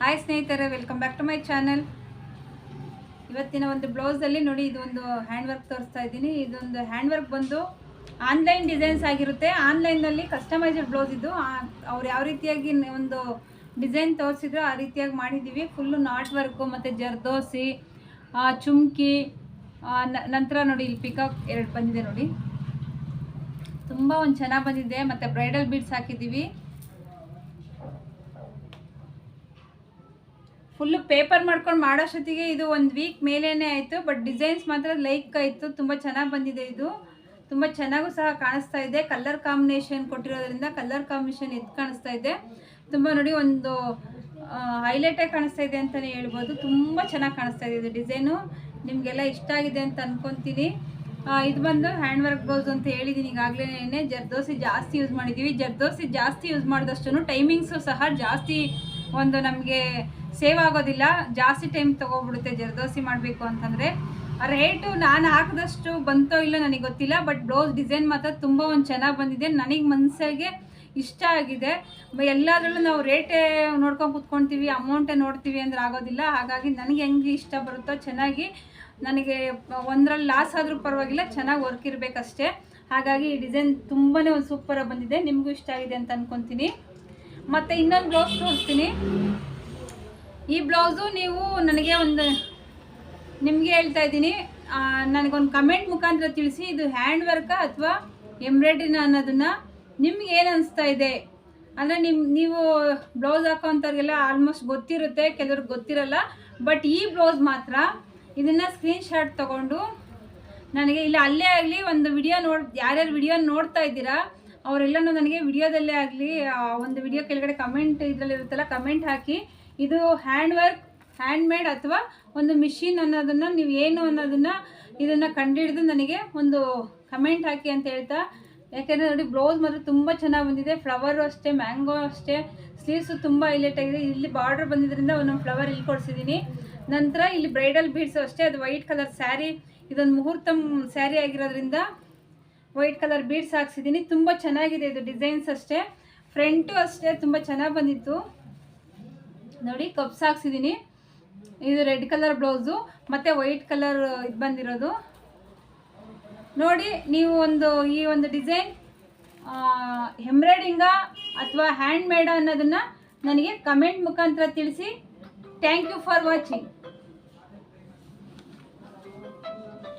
Hi ಸ್ನೇಹಿತರೆ welcome back to my channel ಇವತ್ತಿನ ಒಂದು ಬ್ಲೌಸಲ್ಲಿ ನೋಡಿ ಇದೊಂದು ಹ್ಯಾಂಡ್ ವರ್ಕ್ ತೋರಿಸ್ತಾ ಇದ್ದೀನಿ. ಇದೊಂದು ಹ್ಯಾಂಡ್ ವರ್ಕ್ ಬಂದು ಆನ್ಲೈನ್ ಡಿಸೈನ್ಸ್ ಆಗಿರುತ್ತೆ. ಆನ್ಲೈನಲ್ಲಿ ಕಸ್ಟಮೈಸ್ಡ್ ಬ್ಲೌಸ್ ಇದು. ಅವ್ರು ಯಾವ ರೀತಿಯಾಗಿ ಒಂದು ಡಿಸೈನ್ ತೋರಿಸಿದ್ರು ಆ ರೀತಿಯಾಗಿ ಮಾಡಿದ್ದೀವಿ. ಫುಲ್ಲು ನಾಟ್ ವರ್ಕು ಮತ್ತು ಜರ್ದೋಸಿ ಚುಮ್ಕಿ ನಂತರ ನೋಡಿ ಇಲ್ಲಿ ಪಿಕಪ್ ಎರಡು ಬಂದಿದೆ ನೋಡಿ. ತುಂಬ ಒಂದು ಚೆನ್ನಾಗಿ ಬಂದಿದೆ. ಮತ್ತು ಬ್ರೈಡಲ್ ಬೀಡ್ಸ್ ಹಾಕಿದ್ದೀವಿ. ಫುಲ್ಲು ಪೇಪರ್ ಮಾಡ್ಕೊಂಡು ಮಾಡೋಷ್ಟೊತ್ತಿಗೆ ಇದು ಒಂದು ವೀಕ್ ಮೇಲೇ ಆಯಿತು ಬಟ್ ಡಿಸೈನ್ಸ್ ಮಾತ್ರ ಲೈಕ್ ಆಯಿತು. ತುಂಬ ಚೆನ್ನಾಗಿ ಬಂದಿದೆ ಇದು. ತುಂಬ ಚೆನ್ನಾಗೂ ಸಹ ಕಾಣಿಸ್ತಾ ಇದೆ. ಕಲರ್ ಕಾಂಬಿನೇಷನ್ ಕೊಟ್ಟಿರೋದ್ರಿಂದ ಕಲರ್ ಕಾಂಬಿನೇಷನ್ ಎದ್ದು ಕಾಣಿಸ್ತಾ ಇದೆ. ತುಂಬ ನೋಡಿ ಒಂದು ಹೈಲೈಟಾಗಿ ಕಾಣಿಸ್ತಾ ಇದೆ ಅಂತಲೇ ಹೇಳ್ಬೋದು. ತುಂಬ ಚೆನ್ನಾಗಿ ಕಾಣಿಸ್ತಾ ಇದೆ ಇದು ಡಿಸೈನು ನಿಮಗೆಲ್ಲ ಇಷ್ಟ ಆಗಿದೆ ಅಂತ ಅನ್ಕೊತೀನಿ. ಇದು ಬಂದು ಹ್ಯಾಂಡ್ ವರ್ಕ್ ಬ್ಲೌಸ್ ಅಂತ ಹೇಳಿದ್ದೀನಿ ಈಗಾಗಲೇ ಜರ್ದೋಸಿ ಜಾಸ್ತಿ ಯೂಸ್ ಮಾಡಿದ್ದೀವಿ ಜರ್ದೋಸಿ ಜಾಸ್ತಿ ಯೂಸ್ ಮಾಡಿದಷ್ಟು ಟೈಮಿಂಗ್ಸು ಸಹ ಜಾಸ್ತಿ ಒಂದು ನಮಗೆ ಸೇವ್ ಆಗೋದಿಲ್ಲ. ಜಾಸ್ತಿ ಟೈಮ್ ತೊಗೊಬಿಡುತ್ತೆ ಜರ್ದೋಸಿ ಮಾಡಬೇಕು ಅಂತಂದರೆ. ರೇಟು ನಾನು ಹಾಕಿದಷ್ಟು ಬಂತೋ ಇಲ್ಲೋ ನನಗೆ ಗೊತ್ತಿಲ್ಲ ಬಟ್ ಬ್ಲೌಸ್ ಡಿಸೈನ್ ಮಾತ್ರ ತುಂಬ ಒಂದು ಚೆನ್ನಾಗಿ ಬಂದಿದೆ. ನನಗೆ ಮನಸ್ಸಿಗೆ ಇಷ್ಟ ಆಗಿದೆ. ಎಲ್ಲದರಲ್ಲೂ ನಾವು ರೇಟೇ ನೋಡ್ಕೊಂಡು ಕುತ್ಕೊಳ್ತೀವಿ ಅಮೌಂಟೇ ನೋಡ್ತೀವಿ ಅಂದ್ರೆ ಆಗೋದಿಲ್ಲ. ಹಾಗಾಗಿ ನನಗೆ ಹೆಂಗೆ ಇಷ್ಟ ಬರುತ್ತೋ ಚೆನ್ನಾಗಿ ನನಗೆ ಒಂದರಲ್ಲಿ ಲಾಸ್ ಆದರೂ ಪರವಾಗಿಲ್ಲ, ಚೆನ್ನಾಗಿ ವರ್ಕ್ ಇರಬೇಕಷ್ಟೇ. ಹಾಗಾಗಿ ಈ ಡಿಸೈನ್ ತುಂಬಾ ಒಂದು ಸೂಪರಾಗಿ ಬಂದಿದೆ. ನಿಮಗೂ ಇಷ್ಟ ಆಗಿದೆ ಅಂತ ಅನ್ಕೊತೀನಿ. ಮತ್ತು ಇನ್ನೊಂದು ಬ್ಲೌಸ್ ತೋರಿಸ್ತೀನಿ. ಈ ಬ್ಲೌಸು ನೀವು ನನಗೆ ಒಂದು ನಿಮಗೆ ಹೇಳ್ತಾ ಇದ್ದೀನಿ. ನನಗೊಂದು ಕಮೆಂಟ್ ಮುಖಾಂತರ ತಿಳಿಸಿ, ಇದು ಹ್ಯಾಂಡ್ ವರ್ಕ ಅಥವಾ ಎಂಬ್ರಾಯ್ಡ್ರಿನ ಅನ್ನೋದನ್ನು ನಿಮ್ಗೆ ಏನು ಅನಿಸ್ತಾ ಇದೆ? ಅಂದರೆ ನಿಮ್ಮ ನೀವು ಬ್ಲೌಸ್ ಹಾಕೋಂಥವ್ರಿಗೆಲ್ಲ ಆಲ್ಮೋಸ್ಟ್ ಗೊತ್ತಿರುತ್ತೆ, ಕೆಲವ್ರಿಗೆ ಗೊತ್ತಿರಲ್ಲ. ಬಟ್ ಈ ಬ್ಲೌಸ್ ಮಾತ್ರ ಇದನ್ನು ಸ್ಕ್ರೀನ್ಶಾಟ್ ತೊಗೊಂಡು ನನಗೆ ಇಲ್ಲ, ಅಲ್ಲೇ ಆಗಲಿ ಒಂದು ವಿಡಿಯೋ ನೋಡಿ, ಯಾರ್ಯಾರು ವಿಡಿಯೋ ನೋಡ್ತಾ ಇದ್ದೀರಾ ಅವರೆಲ್ಲನೂ ನನಗೆ ವಿಡಿಯೋದಲ್ಲೇ ಆಗಲಿ ಒಂದು ವಿಡಿಯೋ ಕೆಳಗಡೆ ಕಮೆಂಟ್ ಇದರಲ್ಲಿ ಇರುತ್ತಲ್ಲ ಕಮೆಂಟ್ ಹಾಕಿ, ಇದು ಹ್ಯಾಂಡ್ ವರ್ಕ್ ಹ್ಯಾಂಡ್ಮೇಡ್ ಅಥವಾ ಒಂದು ಮಿಷಿನ್ ಅನ್ನೋದನ್ನು ನೀವು ಏನು ಅನ್ನೋದನ್ನು ಇದನ್ನು ಕಂಡುಹಿಡಿದು ನನಗೆ ಒಂದು ಕಮೆಂಟ್ ಹಾಕಿ ಅಂತ ಹೇಳ್ತಾ, ಯಾಕೆಂದರೆ ನೋಡಿ ಬ್ಲೌಸ್ ಮಾತ್ರ ತುಂಬ ಚೆನ್ನಾಗಿ ಬಂದಿದೆ ಫ್ಲವರು ಅಷ್ಟೇ ಮ್ಯಾಂಗೋ ಅಷ್ಟೇ ಸ್ಲೀವ್ಸು ತುಂಬ ಹೈಲೈಟ್ ಆಗಿದೆ. ಇಲ್ಲಿ ಬಾರ್ಡ್ರ್ ಬಂದಿದ್ದರಿಂದ ಒಂದೊಂದು ಫ್ಲವರ್ ಇಲ್ಲಿ ಕೊಡಿಸಿದ್ದೀನಿ. ನಂತರ ಇಲ್ಲಿ ಬ್ರೈಡಲ್ ಬೀಡ್ಸು ಅಷ್ಟೇ, ಅದು ವೈಟ್ ಕಲರ್ ಸ್ಯಾರಿ ಇದೊಂದು ಮುಹೂರ್ತಮ್ ಸ್ಯಾರಿ ಆಗಿರೋದ್ರಿಂದ ವೈಟ್ ಕಲರ್ ಬೀಡ್ಸ್ ಹಾಕ್ಸಿದ್ದೀನಿ ತುಂಬ ಚೆನ್ನಾಗಿದೆ ಇದು ಡಿಸೈನ್ಸ್ ಅಷ್ಟೇ. ಫ್ರಂಟು ಅಷ್ಟೇ ತುಂಬ ಚೆನ್ನಾಗಿ ಬಂದಿತ್ತು. ನೋಡಿ, ಕಪ್ಸ್ ಹಾಕ್ಸಿದ್ದೀನಿ ಇದು ರೆಡ್ ಕಲರ್ ಬ್ಲೌಸು, ಮತ್ತು ವೈಟ್ ಕಲರ್ ಇದು ಬಂದಿರೋದು. ನೋಡಿ, ನೀವು ಒಂದು ಈ ಒಂದು ಡಿಸೈನ್ ಎಂಬ್ರಾಯ್ಡಿಂಗಾ ಅಥವಾ ಹ್ಯಾಂಡ್ ಮೇಡ ಅನ್ನೋದನ್ನು ನನಗೆ ಕಮೆಂಟ್ ಮುಖಾಂತರ ತಿಳಿಸಿ. Thank you for watching